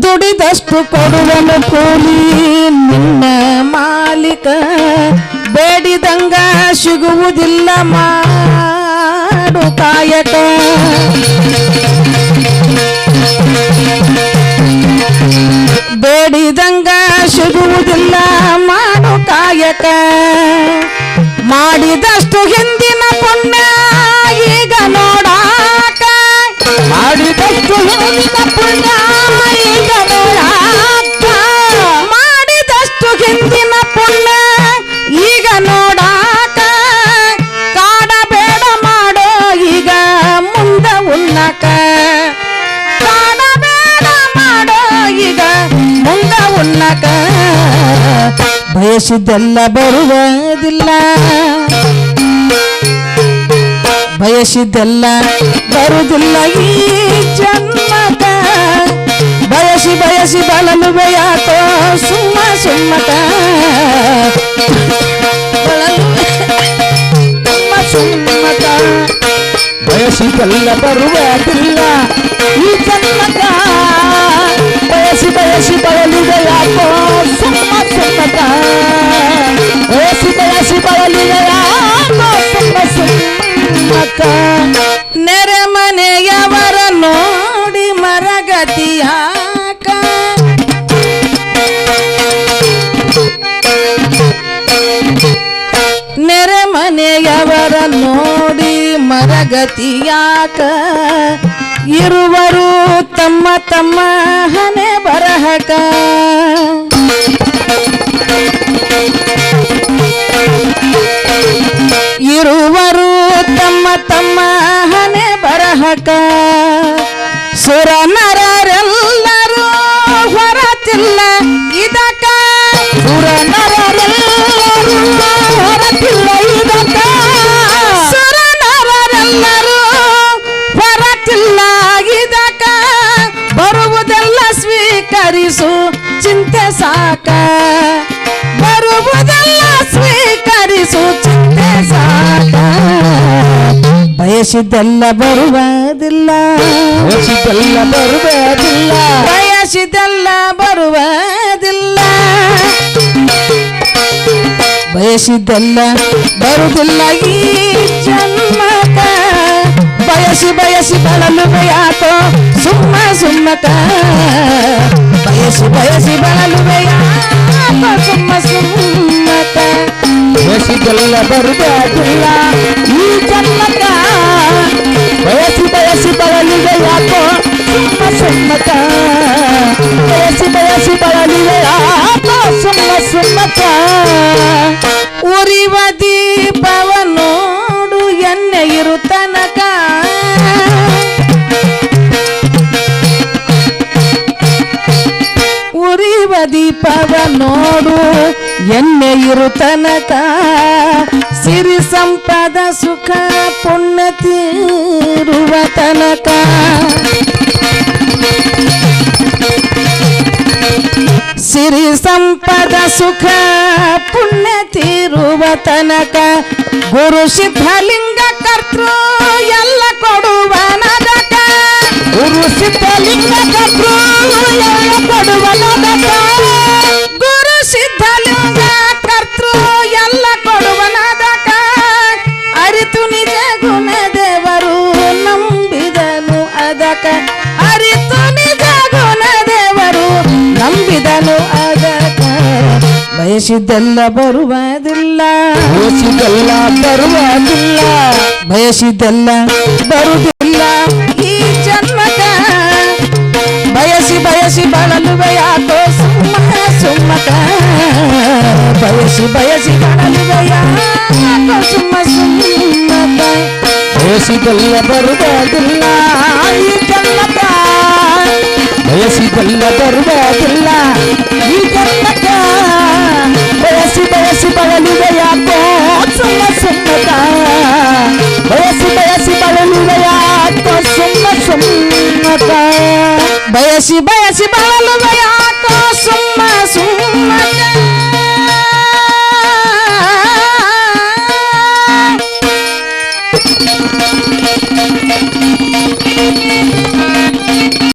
ದುಡಿದಷ್ಟು ಕೊಡುವನು ಕೂಲಿ ನಿನ್ನ ಮಾಲೀಕ. ಬೇಡಿದಂಗ ಸಿಗುವುದಿಲ್ಲ ಮಾಡು ಕಾಯಕ. ಬೇಡಿದಂಗ ಸಿಗುವುದಿಲ್ಲ ಮಾಡು ಕಾಯಕ. ಮಾಡಿದಷ್ಟು ಹಿಂದಿನ ಪುಣ್ಯ ಈಗ ನೋಡಾಕ. ಮಾಡಿದಷ್ಟು ಹಿಂದಿನ ಪುಣ್ಯ ಮುಂದ ಉನ್ನಕ ಬಯಸಿದ್ದೆಲ್ಲ ಬರುವುದಿಲ್ಲ ಬಯಸಿದ್ದೆಲ್ಲ ಬರುವುದಿಲ್ಲ ಈ ಜನ್ಮಕ ಬಯಸಿ ಬಯಸಿ ಬಳಲು ಯಾಕೋ ಸುಮ್ಮ ಸುಮ್ಮಕ ಬಳಲು ಸುಮ್ಮ ಸುಮ್ಮಕ ಬಯಸಿದೆಲ್ಲ ಬರುವುದಿಲ್ಲ ಈ ಜನ್ಮಕ ಮರಗತಿಯಾಕ ಇರುವರು ತಮ್ಮ ತಮ್ಮ ಹನೆ ಬರಹಕ. ಇರುವರು ತಮ್ಮ ತಮ್ಮ ಹನೆ ಬರಹಕ. ಸುರ ನರರೆಲ್ಲರೂ ಹೊರತಿಲ್ಲ. ಸ್ವೀಕರಿಸು ಚಿಂತೆ ಸಾಕ. ಬರುವುದೆಲ್ಲ ಸ್ವೀಕರಿಸು ಚಿಂತೆ ಸಾಕ. ಬಯಸಿದ್ದೆಲ್ಲ ಬರುವುದಿಲ್ಲ. ಬಯಸಿದ್ದೆಲ್ಲ ಬರುವುದಿಲ್ಲ. ಬಯಸಿದ್ದೆಲ್ಲ ಬರುವುದಿಲ್ಲ. ಬಯಸಿದ್ದೆಲ್ಲ ಬರುವುದಿಲ್ಲ ಈ ಜನ್ಮಕ. ಬಯಸಿ ಬಯಸಿ ಬಳಲು ಯಾಕೋ సుమ్మక బయసు బయసి బలలువయ్యాసుమ్మ సుమ్మక బయసి బలల బరుబాటుల్ల ఈ జన్మక. బయసి బయసి బలలువయ్యాపో సుమ్మ సుమ్మక బయసి బయసి బలలువయ్యాపో సుమ్మ ದೀಪವ ನೋಡು, ಎಣ್ಣೆ ಇರು ತನಕ. ಸಿರಿ ಸಂಪದ ಸುಖ ಪುಣ್ಯ ತೀರುವ ತನಕ. ಸಿರಿ ಸಂಪದ ಸುಖ ಪುಣ್ಯ ತೀರುವ ತನಕ. ಗುರು ಸಿದ್ಧಲಿಂಗ ಕರ್ತೃ ಎಲ್ಲ ಕೊಡುವ ನರಕ ಗುರು ಸಿದ್ಧಲಿಂಗ ಕರ್ತೃ ಎಲ್ಲ ಕೊಡುವ ನರಕ ನಂಬಿದನು ಅದಕ ಬಯಸಿದ್ದೆಲ್ಲ ಬರುವುದಿಲ್ಲ ಬಯಸಿದ್ದೆಲ್ಲ ಬರುವುದಿಲ್ಲ ಬಯಸಿದ್ದೆಲ್ಲ ಬರುವುದಿಲ್ಲ ಈ ಜನ್ಮಕ ಬಯಸಿ ಬಯಸಿ ಬಳಲುವೆ ಯಾಕೋ ಸುಮ್ಮ ಸುಮ್ಮಕ ಬಯಸಿ ಬಯಸಿ ಬಳಲುವೆ ಯಾಕೋ ಸುಮ್ಮ ಸುಮ್ಮಕ ಬಯಸಿದ್ದೆಲ್ಲ ಬರುವುದಿಲ್ಲ ಈ ಜನ್ಮಕ ಬಯಸಿದ್ದೆಲ್ಲ ಬರುವುದಿಲ್ಲ ಈ ಜನ್ಮಕ ಬಯಸಿ ಬಯಸಿ ಬಳಲಿದೆ ಯಾಕೋ ಸುಮ್ಮ ಸುಮ್ಮಕ ಬಯಸಿ ಬಯಸಿ ಬಳಲಿದೆ ಯಾಕೋ ಸುಮ್ಮ ಸುಮ್ಮಕ ಬಯಸಿ ಬಯಸಿ ಬಳಲುವೆ ಯಾಕೋ